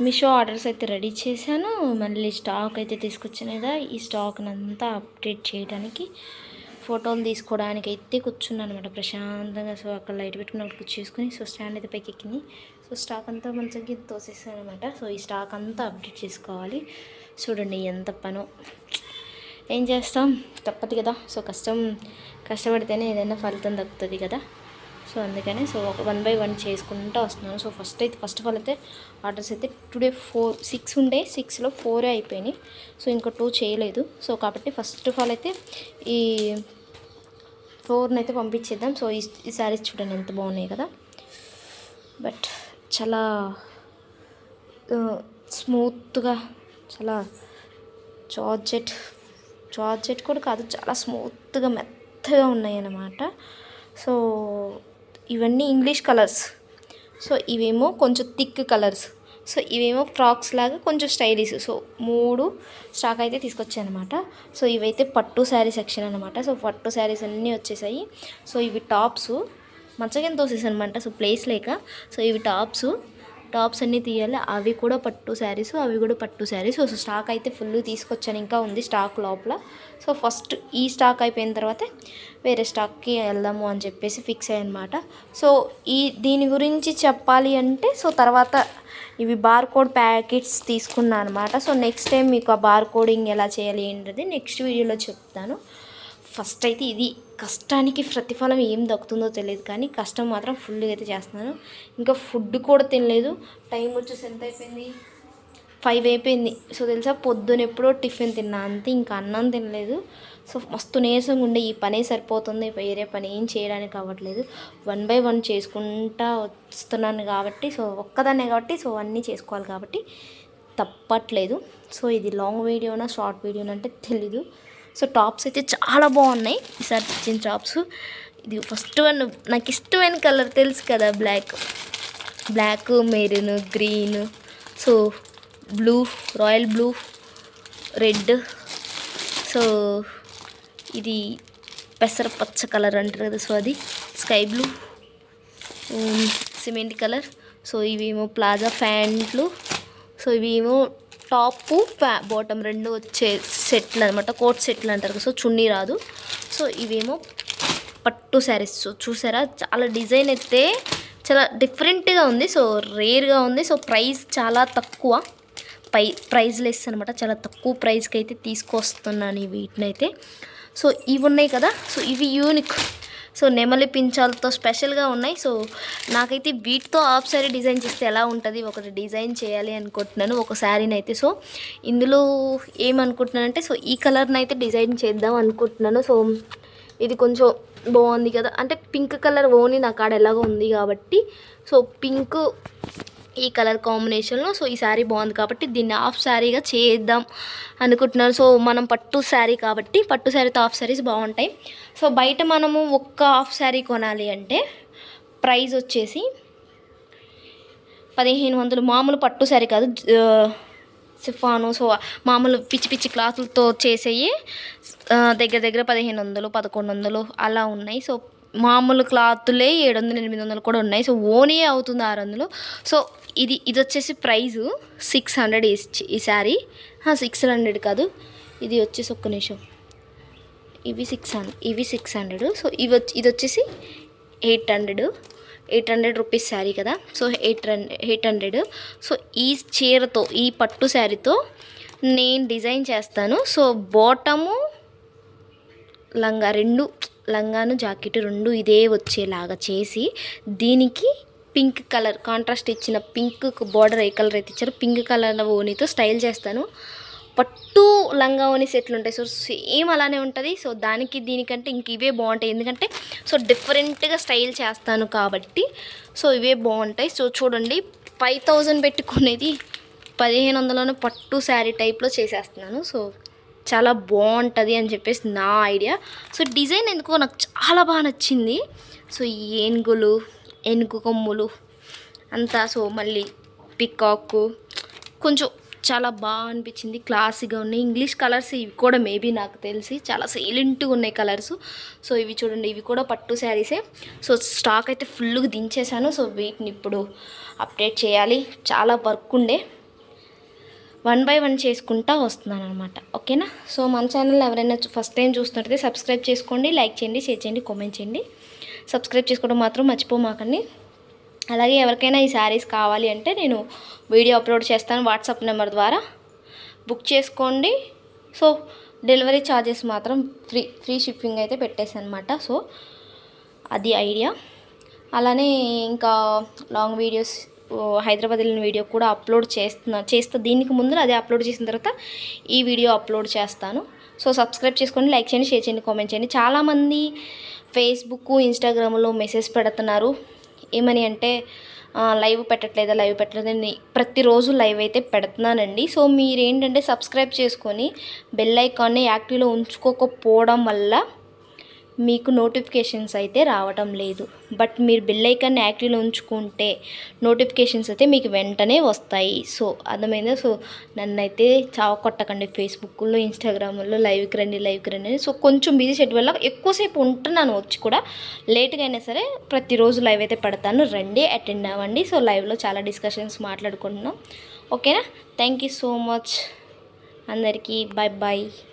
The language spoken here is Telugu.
మీషో ఆర్డర్స్ అయితే రెడీ చేశాను. మళ్ళీ స్టాక్ అయితే తీసుకొచ్చినదా కదా ఈ స్టాక్ని అంతా అప్డేట్ చేయడానికి. ఫోటోలు తీసుకోవడానికి అయితే కూర్చున్నాను అనమాట ప్రశాంతంగా. సో అక్కడ లైట్ పెట్టుకున్నప్పుడు కూర్చేసుకుని సో స్టాండ్ అయితే పైకి ఎక్కింది సో స్టాక్ అంతా మంచిగా తోసేసాను అనమాట సో ఈ స్టాక్ అంతా అప్డేట్ చేసుకోవాలి. చూడండి ఎంత పనో. ఏం చేస్తాం? తప్పదు కదా. సో కష్టం కష్టపడితేనే ఏదైనా ఫలితం దక్కుతుంది కదా. సో అందుకనే సో ఒక వన్ బై వన్ చేసుకుంటూ వస్తున్నాను. సో ఫస్ట్ అయితే ఫస్ట్ ఆఫ్ ఆల్ అయితే ఆర్డర్స్ అయితే టుడే ఫోర్ సిక్స్ ఉండే సిక్స్లో ఫోరే అయిపోయినాయి. సో ఇంకా టూ చేయలేదు. సో కాబట్టి ఫస్ట్ ఆఫ్ ఆల్ అయితే ఈ ఫోర్ని అయితే పంపించేద్దాం. సో ఈ ఈ శారీస్ చూడండి ఎంత బాగున్నాయి కదా. బట్ చాలా స్మూత్గా చాలా చార్జెట్ జార్జెట్ కూడా కాదు చాలా స్మూత్గా మెత్తగా ఉన్నాయి అన్నమాట సో ఇవన్నీ ఇంగ్లీష్ కలర్స్ సో ఇవేమో కొంచెం థిక్ కలర్స్ సో ఇవేమో ఫ్రాక్స్ లాగా కొంచెం స్టైలిష్ సో మూడు స్టాక్ అయితే తీసుకొచ్చాయి అనమాట సో ఇవైతే పట్టు శారీ సెక్షన్ అనమాట సో పట్టు శారీస్ అన్నీ వచ్చేసాయి. సో ఇవి టాప్స్ మంచగా తోసేసి అనమాట సో ప్లేస్ లేక. సో ఇవి టాప్స్ టాప్స్ అన్నీ తీయాలి. అవి కూడా పట్టు శారీస్ అవి కూడా పట్టు శారీస్. సో స్టాక్ అయితే ఫుల్ తీసుకొచ్చాను. ఇంకా ఉంది స్టాక్ లోపల. సో ఫస్ట్ ఈ స్టాక్ అయిపోయిన తర్వాత వేరే స్టాక్కి వెళ్దాము అని చెప్పేసి ఫిక్స్ అయ్యనమాట సో ఈ దీని గురించి చెప్పాలి అంటే సో తర్వాత ఇవి బార్ కోడ్ ప్యాకెట్స్ తీసుకున్నాను అనమాట సో నెక్స్ట్ టైం మీకు ఆ బార్ కోడింగ్ ఎలా చేయాలి ఏంటది నెక్స్ట్ వీడియోలో చెప్తాను. ఫస్ట్ అయితే ఇది కష్టానికి ప్రతిఫలం ఏం దక్కుతుందో తెలియదు కానీ కష్టం మాత్రం ఫుల్గా అయితే చేస్తున్నాను. ఇంకా ఫుడ్ కూడా తినలేదు. టైం వచ్చేసి ఎంత అయిపోయింది? ఫైవ్ అయిపోయింది. సో తెలుసా పొద్దున ఎప్పుడో టిఫిన్ తిన్నా అంతే ఇంకా అన్నం తినలేదు. సో మస్తు నీరసంగా ఉండే ఈ పనే సరిపోతుంది వేరే పని ఏం చేయడానికి అవ్వట్లేదు. వన్ బై వన్ చేసుకుంటా వస్తున్నాను కాబట్టి సో ఒక్కదాన్నే కాబట్టి సో అన్నీ చేసుకోవాలి కాబట్టి తప్పట్లేదు. సో ఇది లాంగ్ వీడియోనా షార్ట్ వీడియోనా అంటే తెలీదు. సో టాప్స్ అయితే చాలా బాగున్నాయి. ఈసారి తెచ్చిన టాప్స్. ఇది ఫస్ట్ వన్. నాకు ఇష్టమైన కలర్ తెలుసు కదా black. Black maroon green. So blue royal blue red. So ఇది పెసర పచ్చ కలర్ అంటారు కదా సో అది. Sky blue. Cement colour. So ఇవేమో ప్లాజా ప్యాంట్లు. సో ఇవేమో టాప్ బాటమ్ రెండు వచ్చే సెట్లు అనమాట కోట్ సెట్లు అంటారు సో చున్నీ రాదు. సో ఇవేమో పట్టు శారీస్. సో చూసారా? చాలా డిజైన్ అయితే చాలా డిఫరెంట్గా ఉంది. సో రేర్గా ఉంది. సో ప్రైస్ చాలా తక్కువ. పై ప్రైజ్ లెస్ అనమాట చాలా తక్కువ ప్రైస్కి అయితే తీసుకొస్తున్నాను ఈ వీటిని అయితే సో ఇవి ఉన్నాయి కదా. సో ఇవి యూనిక్ సో నెమలి పించాలతో స్పెషల్గా ఉన్నాయి. సో నాకైతే వీటితో ఆఫ్ శారీ డిజైన్ చేస్తే ఎలా ఉంటుంది? ఒకటి డిజైన్ చేయాలి అనుకుంటున్నాను ఒక శారీని అయితే సో ఇందులో ఏమనుకుంటున్నానంటే సో ఈ కలర్ని అయితే డిజైన్ చేద్దాం అనుకుంటున్నాను. సో ఇది కొంచెం బాగుంది కదా. అంటే పింక్ కలర్ ఓన్లీ నా కాడ ఎలాగో ఉంది కాబట్టి సో పింక్ ఈ కలర్ కాంబినేషన్లో సో ఈ శారీ బాగుంది కాబట్టి దీన్ని హాఫ్ శారీగా చేద్దాం అనుకుంటున్నాను సో మనం పట్టు శారీ కాబట్టి పట్టు శారీతో హాఫ్ శారీస్ బాగుంటాయి. సో బయట మనము ఒక్క హాఫ్ శారీ కొనాలి అంటే ప్రైస్ వచ్చేసి పదిహేను వందలు. మామూలు పట్టు శారీ కాదు సిఫాను. సో మామూలు పిచ్చి పిచ్చి క్లాతులతో చేసేవి దగ్గర దగ్గర పదిహేను వందలు పదకొండు వందలు అలా ఉన్నాయి. సో మామూలు క్లాతులే ఏడు వందలు ఎనిమిది వందలు కూడా ఉన్నాయి. సో ఓనీ అవుతుంది ఆరు వందలు. సో ఇది ఇది వచ్చేసి ప్రైజు సిక్స్ హండ్రెడ్ ఈ శారీ. సిక్స్ హండ్రెడ్ కాదు. ఇది వచ్చేసి ఒక్క నిమిషం. ఇవి సిక్స్ హండ్రెడ్ ఇవి సిక్స్ హండ్రెడ్. సో ఇవి వచ్చి ఇది వచ్చేసి eight hundred. Eight hundred rupees sari కదా. So eight eight hundred. So ఈ చీరతో ఈ పట్టు శారీతో నేను డిజైన్ చేస్తాను. సో బాటము లంగా రెండు లంగాను జాకెట్ రెండు ఇదే వచ్చేలాగా చేసి దీనికి పింక్ కలర్ కాంట్రాస్ట్ ఇచ్చిన పింక్ బార్డర్ ఏ కలర్ అయితే ఇచ్చారో పింక్ కలర్ ఓనీతో స్టైల్ చేస్తాను. పట్టు లంగా ఓని సెట్లు ఉంటాయి. సో సేమ్ అలానే ఉంటుంది. సో దానికి దీనికంటే ఇంక ఇవే బాగుంటాయి. ఎందుకంటే సో డిఫరెంట్గా స్టైల్ చేస్తాను కాబట్టి సో ఇవే బాగుంటాయి. సో చూడండి ఫైవ్ థౌజండ్ పెట్టుకునేది పదిహేను వందలను పట్టు శారీ టైప్లో చేసేస్తున్నాను. సో చాలా బాగుంటుంది అని చెప్పేసి నా ఐడియా సో డిజైన్ ఎందుకో నాకు చాలా బాగా నచ్చింది. సో ఏనుగులు ఏనుగు కొమ్ములు అంతా సో మళ్ళీ పికాక్. కొంచెం చాలా బాగా అనిపించింది. క్లాసీగా ఉన్నాయి. ఇంగ్లీష్ కలర్స్ ఇవి కూడా మేబీ నాకు తెలిసి చాలా సైలెంట్గా ఉన్నాయి కలర్స్. సో ఇవి చూడండి ఇవి కూడా పట్టు శారీసే. సో స్టాక్ అయితే ఫుల్గా దించేశాను. సో వీటిని ఇప్పుడు అప్డేట్ చేయాలి. చాలా వర్క్ ఉండే. వన్ బై వన్ చేసుకుంటా వస్తున్నాను అనమాట ఓకేనా సో మన ఛానల్ ఎవరైనా ఫస్ట్ టైం చూస్తున్నట్లయితే సబ్స్క్రైబ్ చేసుకోండి లైక్ చేయండి షేర్ చేయండి కామెంట్ చేయండి. సబ్స్క్రైబ్ చేసుకోవడం మాత్రం మర్చిపోమాకండి అలాగే ఎవరికైనా ఈ శారీస్ కావాలి అంటే నేను వీడియో అప్లోడ్ చేస్తాను వాట్సాప్ నెంబర్ ద్వారా. బుక్ చేసుకోండి. సో డెలివరీ ఛార్జెస్ మాత్రం ఫ్రీ ఫ్రీ షిప్పింగ్ అయితే పెట్టేసాను అనమాట సో అది ఐడియా. అలానే ఇంకా లాంగ్ వీడియోస్ హైదరాబాద్ వెళ్ళిన వీడియో కూడా అప్లోడ్ చేస్తున్నా చేస్తా దీనికి ముందు అదే అప్లోడ్ చేసిన తర్వాత ఈ వీడియో అప్లోడ్ చేస్తాను. సో సబ్స్క్రైబ్ చేసుకోండి లైక్ చేయండి షేర్ చేయండి కామెంట్ చేయండి. చాలామంది ఫేస్బుక్ ఇన్స్టాగ్రామ్లో మెసేజ్ పెడుతున్నారు. ఏమని అంటే లైవ్ పెట్టట్లేదా లైవ్ పెట్టలేదని ప్రతిరోజు లైవ్ అయితే పెడుతున్నానండి. సో మీరేంటంటే సబ్స్క్రైబ్ చేసుకొని బెల్ ఐకాన్ని యాక్టివ్లో ఉంచుకోకపోవడం వల్ల మీకు నోటిఫికేషన్స్ అయితే రావటం లేదు. బట్ మీరు బెల్ ఐకాన్ని యాక్టివ్లో ఉంచుకుంటే నోటిఫికేషన్స్ అయితే మీకు వెంటనే వస్తాయి. సో అర్థమైందా? సో నన్నైతే చావ కొట్టకండి ఫేస్బుక్లో ఇన్స్టాగ్రామ్లో లైవ్కి రండి లైవ్కి రండి అని. సో కొంచెం బిజీ షెడ్ వల్ల ఎక్కువసేపు ఉంటున్నాను వచ్చి కూడా. లేట్గా అయినా సరే ప్రతిరోజు లైవ్ అయితే పెడతాను. రండి అటెండ్ అవ్వండి. సో లైవ్లో చాలా డిస్కషన్స్ మాట్లాడుకుంటున్నాం. ఓకేనా థ్యాంక్ యూ సో మచ్ అందరికీ బాయ్ బాయ్